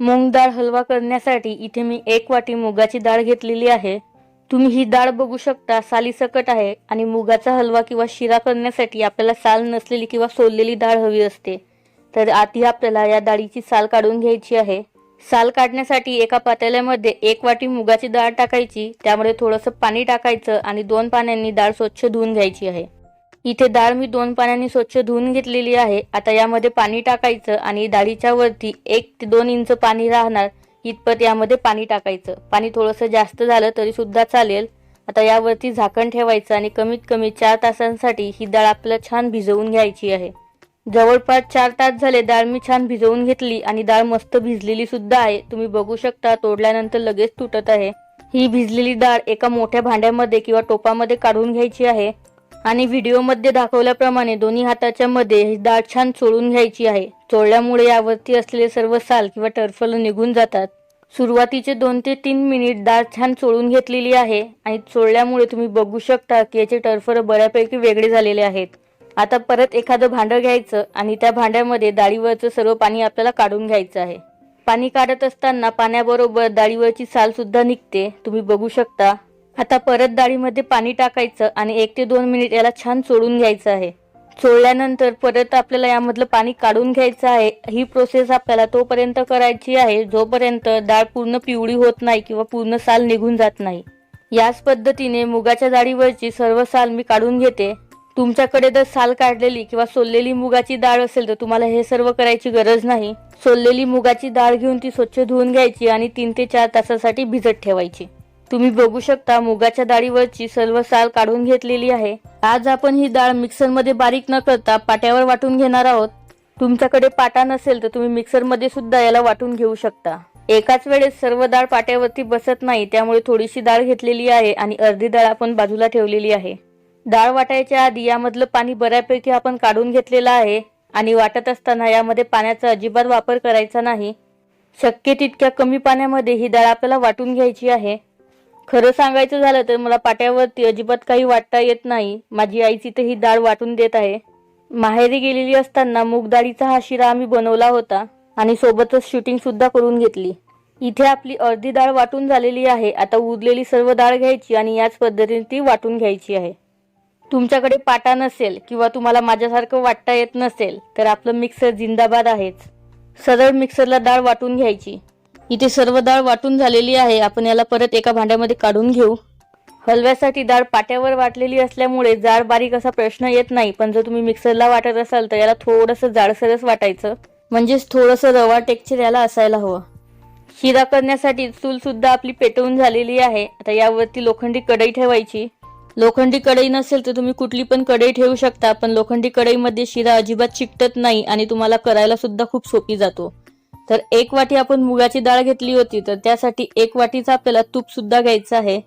मूग डाळ हलवा करण्यासाठी इथे मी एक वाटी मुगाची डाळ घेतलेली आहे. तुम्ही ही डाळ बघू शकता सालीसकट आहे आणि मुगाचा हलवा किंवा शिरा करण्यासाठी आपल्याला साल नसलेली किंवा सोललेली डाळ हवी असते. तर आधी आपल्याला या डाळीची साल काढून घ्यायची आहे. साल काढण्यासाठी एका पातेल्यामध्ये एक वाटी मुगाची डाळ टाकायची त्यामध्ये थोडंसं पाणी टाकायचं आणि दोन पाण्यांनी डाळ स्वच्छ धुवून घ्यायची आहे. इथे डाळ मी दोन पाण्याने स्वच्छ धुवून घेतलेली आहे. आता यामध्ये पाणी टाकायचं आणि डाळीच्या वरती एक ते दोन इंच पाणी राहणार इतपत यामध्ये पाणी टाकायचं. पाणी थोडंसं जास्त झालं तरी सुद्धा चालेल. आता यावरती झाकण ठेवायचं आणि कमीत कमी चार तासांसाठी ही डाळ आपल्याला छान भिजवून घ्यायची आहे. जवळपास चार तास झाले डाळ मी छान भिजवून घेतली आणि डाळ मस्त भिजलेली सुद्धा आहे. तुम्ही बघू शकता तोडल्यानंतर लगेच तुटत आहे. ही भिजलेली डाळ एका मोठ्या भांड्यामध्ये किंवा टोपामध्ये काढून घ्यायची आहे. आणि व्हिडिओमध्ये दाखवल्याप्रमाणे दोन्ही हाताच्या मध्ये ही छान चोळून घ्यायची आहे. चोळल्यामुळे यावरती असलेले सर्व साल किंवा टर्फल निघून जातात. सुरुवातीचे दोन ते तीन मिनिट दाळ छान चोळून घेतलेली आहे आणि चोळल्यामुळे तुम्ही बघू शकता की याचे टर्फर बऱ्यापैकी वेगळे झालेले आहेत. आता परत एखादं भांडं घ्यायचं आणि त्या भांड्यामध्ये डाळीवरचं सर्व पाणी आपल्याला काढून घ्यायचं आहे. पाणी काढत असताना पाण्याबरोबर डाळीवरची साल सुद्धा निघते. तुम्ही बघू शकता. आता परत डाळीमध्ये पाणी टाकायचं आणि एक ते दोन मिनिट याला छान चोळून घ्यायचं आहे. चोळल्यानंतर परत आपल्याला यामधलं पाणी काढून घ्यायचं आहे. ही प्रोसेस आपल्याला तोपर्यंत करायची आहे जोपर्यंत डाळ पूर्ण पिवळी होत नाही किंवा पूर्ण साल निघून जात नाही. याच पद्धतीने मुगाच्या डाळीवरची सर्व साल मी काढून घेते. तुमच्याकडे जर साल काढलेली किंवा सोललेली मुगाची डाळ असेल तर तुम्हाला हे सर्व करायची गरज नाही. सोललेली मुगाची डाळ घेऊन ती स्वच्छ धुवून घ्यायची आणि तीन ते चार तासासाठी भिजत ठेवायची. तुम्ही बघू शकता मुगाच्या डाळीवरची सर्व साल काढून घेतलेली आहे. आज आपण ही डाळ मिक्सरमध्ये बारीक न करता पाट्यावर वाटून घेणार आहोत. तुमच्याकडे पाटा नसेल तर तुम्ही मिक्सरमध्ये सुद्धा याला वाटून घेऊ शकता. एकाच वेळेस सर्व डाळ पाट्यावरती बसत नाही त्यामुळे थोडीशी डाळ घेतलेली आहे आणि अर्धी डाळ आपण बाजूला ठेवलेली आहे. डाळ वाटायच्या आधी यामधलं पाणी बऱ्यापैकी आपण काढून घेतलेलं आहे आणि वाटत असताना यामध्ये पाण्याचा अजिबात वापर करायचा नाही. शक्य तितक्या कमी पाण्यामध्ये ही डाळ आपल्याला वाटून घ्यायची आहे. खरं सांगायचं झालं तर मला पाट्यावरती अजिबात काही वाटता येत नाही. माझी आईची तर ही डाळ वाटून देत आहे. माहेरी गेलेली असताना मूग हा शिरा आम्ही बनवला होता आणि सोबतच शूटिंग सुद्धा करून घेतली. इथे आपली अर्धी डाळ वाटून झालेली आहे. आता उरलेली सर्व डाळ घ्यायची आणि याच पद्धतीने ती वाटून घ्यायची आहे. तुमच्याकडे पाटा नसेल किंवा तुम्हाला माझ्यासारखं वाटता येत नसेल तर आपलं मिक्सर जिंदाबाद आहेच. सरळ मिक्सरला डाळ वाटून घ्यायची. इथे सर्व डाळ वाटून झालेली आहे. आपण याला परत एका भांड्यामध्ये काढून घेऊ. हलव्यासाठी डाळ पाट्यावर वाटलेली असल्यामुळे जाड बारीक असा प्रश्न येत नाही. पण जर तुम्ही मिक्सरला वाटत असाल तर याला थोडंसं जाडसरच वाटायचं. म्हणजेच थोडंसं रवा टेक्चर याला असायला हवं. शिरा करण्यासाठी चूल सुद्धा आपली पेटवून झालेली आहे. आता यावरती लोखंडी कढई ठेवायची. लोखंडी कढई नसेल तर तुम्ही कुठली पण कढई ठेवू शकता. पण लोखंडी कढईमध्ये शिरा अजिबात चिकटत नाही आणि तुम्हाला करायला सुद्धा खूप सोपी जातो. तर एक वाटी आपण मुगाची डाळ घेतली होती तर त्यासाठी एक वाटीचा आपल्याला तूप सुद्धा घ्यायचं आहे.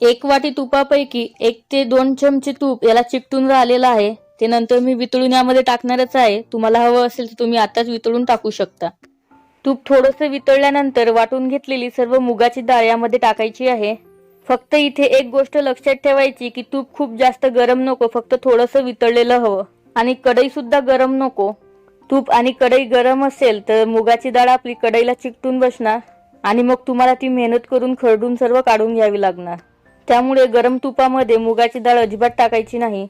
एक वाटी तुपापैकी एक ते दोन चमचे तूप याला चिकटून राहिलेलं आहे. ते नंतर मी वितळून यामध्ये टाकणारच आहे. तुम्हाला हवं असेल तर तुम्ही आताच वितळून टाकू शकता. तूप थोडंसं वितळल्यानंतर वाटून घेतलेली सर्व मुगाची डाळ यामध्ये टाकायची आहे. फक्त इथे एक गोष्ट लक्षात ठेवायची की तूप खूप जास्त गरम नको फक्त थोडंसं वितळलेलं हवं. आणि कढई सुद्धा गरम नको. तूप आणि कढई गरम असेल तर मुगाची डाळ आपली कढईला चिकटून बसणार. आणि मग तुम्हाला ती मेहनत करून खरडून सर्व काढून घ्यावी लागणार. त्यामुळे गरम तुपामध्ये मुगाची डाळ अजिबात टाकायची नाही.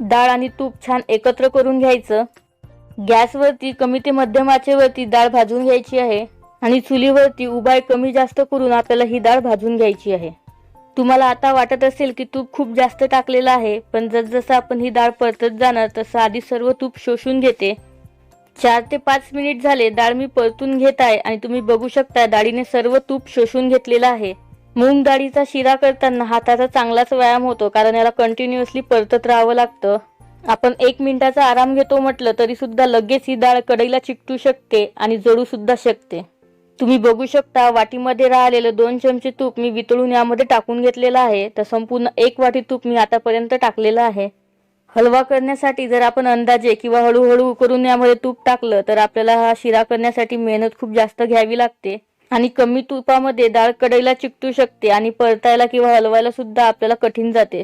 डाळ आणि तूप छान एकत्र करून घ्यायचं. गॅसवरती कमी ते मध्यम आचेवरती डाळ भाजून घ्यायची आहे. आणि चुलीवरती उभाय कमी जास्त करून आपल्याला ही डाळ भाजून घ्यायची आहे. तुम्हाला आता वाटत असेल की तूप खूप जास्त टाकलेलं आहे पण जसजसं आपण ही डाळ परतत जाणार तसं आधी सर्व तूप शोषून घेते. चार ते पाच मिनिट झाले डाळ मी परतून घेत आहे आणि तुम्ही बघू शकता डाळीने सर्व तूप शोषून घेतलेलं आहे. मूग डाळीचा शिरा करताना हाताचा चांगलाच व्यायाम होतो कारण याला कंटिन्युअसली परतत राहावं लागतं. आपण एक मिनिटाचा आराम घेतो म्हटलं तरी सुद्धा लगेच ही डाळ कढईला चिकटू शकते आणि जळू सुद्धा शकते. तुम्ही बघू शकता वाटीमध्ये राहिलेलं दोन चमचे तूप मी वितळून यामध्ये टाकून घेतलेलं आहे. तर संपूर्ण एक वाटी तूप मी आतापर्यंत टाकलेलं आहे. हलवा करण्यासाठी जर आपण अंदाजे किंवा हळूहळू करून यामध्ये तूप टाकलं तर आपल्याला हा शिरा करण्यासाठी मेहनत खूप जास्त घ्यावी लागते. आणि कमी तुपामध्ये डाळ कढईला चिकटू शकते आणि परतायला किंवा हलवायला सुद्धा आपल्याला कठीण जाते.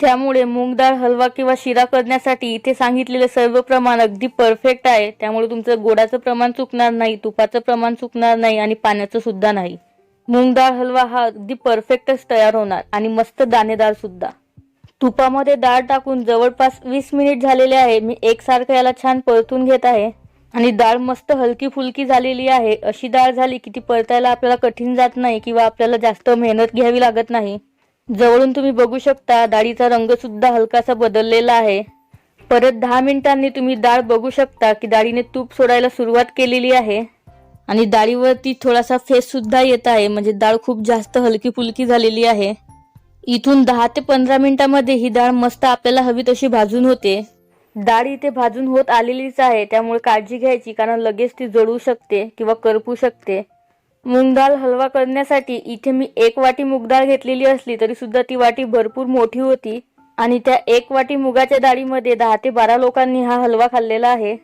त्यामुळे मूग डाळ हलवा किंवा शिरा करण्यासाठी इथे सांगितलेले सर्व प्रमाण अगदी परफेक्ट आहे. त्यामुळे तुमचं गोडाचं प्रमाण चुकणार नाही तुपाचं प्रमाण चुकणार नाही आणि पाण्याचं सुद्धा नाही. मूग डाळ हलवा हा अगदी परफेक्टच तयार होणार आणि मस्त दाणेदार सुद्धा. तुपामध्ये डाळ टाकून जवळपास वीस मिनिट झालेले आहे. मी एकसारखं याला छान परतून घेत आहे. आणि डाळ मस्त हलकी फुलकी झालेली आहे. अशी डाळ झाली की ती परतायला आपल्याला कठीण जात नाही किंवा आपल्याला जास्त मेहनत घ्यावी लागत नाही. जवळून तुम्ही बघू शकता डाळीचा रंग सुद्धा हलकासा बदललेला आहे. परत दहा मिनिटांनी तुम्ही डाळ बघू शकता की डाळीने तूप सोडायला सुरुवात केलेली आहे. आणि डाळीवरती थोडासा फेस सुद्धा येत आहे. म्हणजे डाळ खूप जास्त हलकी फुलकी झालेली आहे. इथून दहा ते पंधरा मिनिटांमध्ये ही डाळ मस्त आपल्याला हवी तशी भाजून होते. डाळ इथे भाजून होत आलेलीच आहे त्यामुळे काळजी घ्यायची कारण लगेच ती जळू शकते किंवा करपू शकते. मूग डाळ हलवा करण्यासाठी इथे मी एक वाटी मूग डाळ घेतलेली असली तरी सुद्धा ती वाटी भरपूर मोठी होती. आणि त्या एक वाटी मुगाच्या डाळीमध्ये दहा ते बारा लोकांनी हा हलवा खाल्लेला आहे.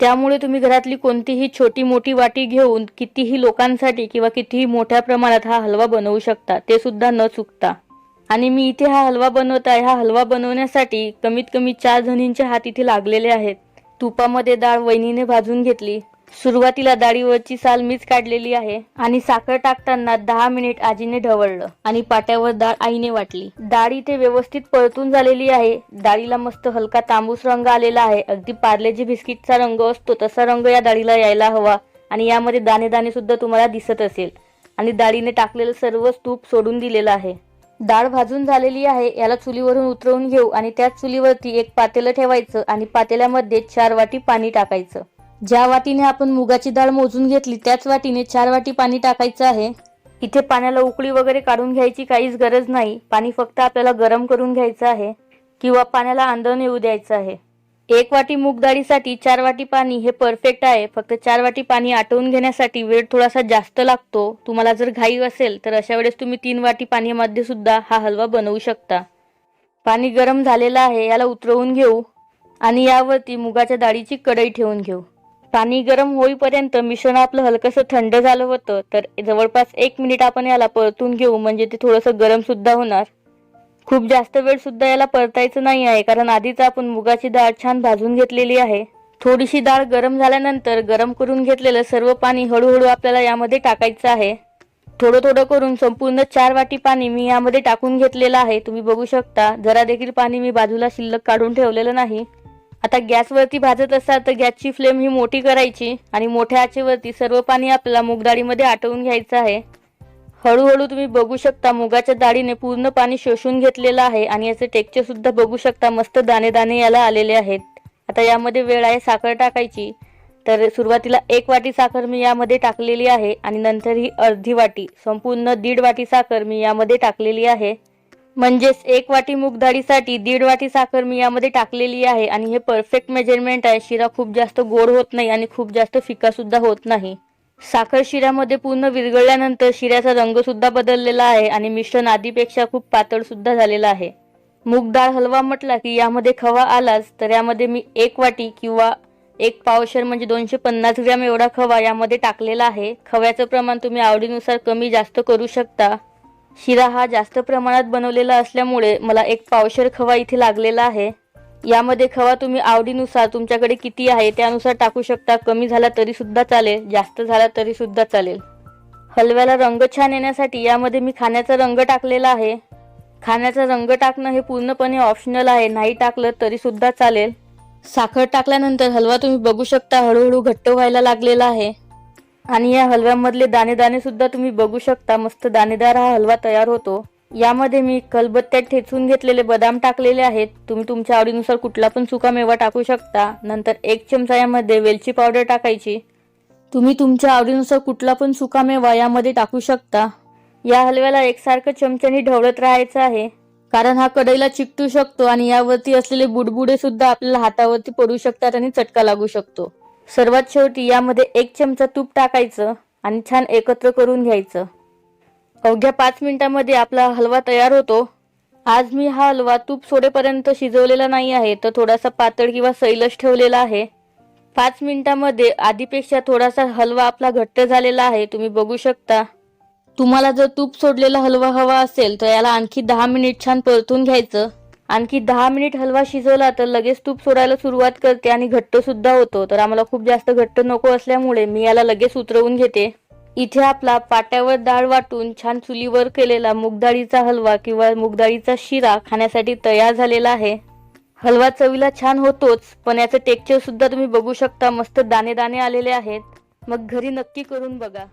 त्यामुळे तुम्ही घरातली कोणतीही छोटी मोठी वाटी घेऊन कितीही लोकांसाठी किंवा कितीही मोठ्या प्रमाणात हा हलवा बनवू शकता ते सुद्धा न चुकता. आणि मी इथे हा हलवा बनवत आहे. हा हलवा बनवण्यासाठी कमीत कमी चार जणींचे हात इथे लागलेले आहेत. तुपामध्ये डाळ वहिनीने भाजून घेतली. सुरुवातीला डाळीवरची साल मीच काढलेली आहे आणि साखर टाकताना दहा मिनिट आजीने ढवळलं आणि पाट्यावर डाळ आईने वाटली. डाळ इथे व्यवस्थित परतून झालेली आहे. डाळीला मस्त हलका तांबूस रंग आलेला आहे. अगदी पार्लेजी बिस्किटचा रंग असतो तसा रंग या डाळीला यायला हवा आणि यामध्ये दाणे दाणे सुद्धा तुम्हाला दिसत असेल. आणि डाळीने टाकलेलं सर्व तूप सोडून दिलेलं आहे. डाळ भाजून झालेली आहे याला चुलीवरून उतरवून घेऊ आणि त्याच चुलीवरती एक पातेलं ठेवायचं आणि पातेल्यामध्ये चार वाटी पाणी टाकायचं. ज्या वाटीने आपण मुगाची डाळ मोजून घेतली त्याच वाटीने चार वाटी पाणी टाकायचं आहे. इथे पाण्याला उकळी वगैरे काढून घ्यायची काहीच गरज नाही. पाणी फक्त आपल्याला गरम करून घ्यायचं आहे किंवा पाण्याला आंदण येऊ द्यायचं आहे. एक वाटी मूग डाळीसाठी चार वाटी पाणी हे परफेक्ट आहे. फक्त चार वाटी पाणी आटवून घेण्यासाठी वेळ थोडासा जास्त लागतो. तुम्हाला जर घाई असेल तर अशा वेळेस तुम्ही तीन वाटी पाण्यामध्ये सुद्धा हा हलवा बनवू शकता. पाणी गरम झालेलं आहे याला उतरवून घेऊ आणि यावरती मुगाच्या डाळीची कढई ठेवून घेऊ. पाणी गरम होईपर्यंत मिश्रण आपलं हलकंसं थंड झालं होतं तर जवळपास एक मिनिट आपण याला परतून घेऊ म्हणजे ते थोडंसं गरम सुद्धा होणार. खूप जास्त वेळ सुद्धा याला परतायचं नाही आहे कारण आधीच आपण मुगाची डाळ छान भाजून घेतलेली आहे. थोडीशी डाळ गरम झाल्यानंतर गरम करून घेतलेलं सर्व पाणी हळूहळू आपल्याला यामध्ये टाकायचं आहे. थोडं थोडं करून संपूर्ण चार वाटी पाणी मी यामध्ये टाकून घेतलेलं आहे. तुम्ही बघू शकता जरा देखील पाणी मी बाजूला शिल्लक काढून ठेवलेलं नाही. आता गॅसवरती भाजत असाल तर गॅसची फ्लेम ही मोठी करायची आणि मोठ्या आचेवरती सर्व पाणी आपल्याला मूगडाळीमध्ये आटवून घ्यायचं आहे. हळूहळू तुम्ही बघू शकता मुगाच्या डाळीने पूर्ण पाणी शोषून घेतलेलं आहे आणि याचे टेक्चर सुद्धा बघू शकता मस्त दाणे दाणे याला आलेले आहेत. आता यामध्ये वेळ आहे साखर टाकायची. तर सुरुवातीला एक वाटी साखर मी यामध्ये टाकलेली आहे आणि नंतर ही अर्धी वाटी संपूर्ण दीड वाटी साखर मी यामध्ये टाकलेली आहे. म्हणजेच एक वाटी मूगडाळीसाठी दीड वाटी साखर मी यामध्ये टाकलेली आहे आणि हे परफेक्ट मेजरमेंट आहे. शिरा खूप जास्त गोड होत नाही आणि खूप जास्त फिका सुद्धा होत नाही. साखर शिऱ्यामध्ये पूर्ण विरघळल्यानंतर शिऱ्याचा रंग सुद्धा बदललेला आहे आणि मिश्रण आधीपेक्षा खूप पातळ सुद्धा झालेला आहे. मूग डाळ हलवा म्हटला की यामध्ये खवा आलाच तर यामध्ये मी एक वाटी किंवा एक पावशर म्हणजे दोनशे पन्नास ग्रॅम एवढा खवा यामध्ये टाकलेला आहे. खव्याचं प्रमाण तुम्ही आवडीनुसार कमी जास्त करू शकता. शिरा हा जास्त प्रमाणात बनवलेला असल्यामुळे मला एक पावशर खवा इथे लागलेला आहे. यामध्ये खवा तुम्ही आवडीनुसार तुमच्याकडे किती आहे त्यानुसार टाकू शकता. कमी झाला तरी सुद्धा चालेल जास्त झाला तरी सुद्धा चालेल. हलव्याला रंग छान येण्यासाठी यामध्ये मी खाण्याचा रंग टाकलेला आहे. खाण्याचा रंग टाकणं हे पूर्णपणे ऑप्शनल आहे नाही टाकलं तरी सुद्धा चालेल. साखर टाकल्यानंतर हलवा तुम्ही बघू शकता हळूहळू घट्ट व्हायला लागलेला आहे. आणि या हलव्यामधले दाणे दाणे सुद्धा तुम्ही बघू शकता मस्त दाणेदार हा हलवा तयार होतो. यामध्ये मी कलबत्त्यात ठेचून घेतलेले बदाम टाकलेले आहेत. तुम्ही तुमच्या आवडीनुसार कुठला पण सुका मेवा टाकू शकता. नंतर एक चमचा यामध्ये वेलची पावडर टाकायची. तुम्ही तुमच्या आवडीनुसार कुठला पण सुका मेवा यामध्ये टाकू शकता. या हलव्याला एकसारखं चमच्याने ढवळत राहायचं आहे. कारण हा कढईला चिकटू शकतो आणि यावरती असलेले बुडबुडे सुद्धा आपल्याला हातावरती पडू शकतात आणि चटका लागू शकतो. सर्वात शेवटी यामध्ये एक चमचा तूप टाकायचं आणि छान एकत्र करून घ्यायचं. अवघ्या पाच मिनिटांमध्ये आपला हलवा तयार होतो. आज मी हा हलवा तूप सोडेपर्यंत शिजवलेला नाही आहे तर थोडासा पातळ किंवा सैलच ठेवलेला आहे. पाच मिनिटांमध्ये आधीपेक्षा थोडासा हलवा आपला घट्ट झालेला आहे तुम्ही बघू शकता. तुम्हाला जर तूप सोडलेला हलवा हवा असेल तर याला आणखी दहा मिनिट छान परतून घ्यायचं. आणखी दहा मिनिट हलवा शिजवला तर लगेच तूप सोडायला सुरुवात करते आणि घट्ट सुद्धा होतो. तर आम्हाला खूप जास्त घट्ट नको असल्यामुळे मी याला लगेच उतरवून घेते. इथे आपला पाट्यावर डाळ वाटून छान चुलीवर केलेला मुगडाळीचा हलवा किंवा मुगडाळीचा शिरा खाण्यासाठी तयार झालेला आहे. हलवा चवीला छान होतोच पण याचं टेक्चर सुद्धा तुम्ही बघू शकता मस्त दाणे दाणे आलेले आहेत. मग घरी नक्की करून बघा.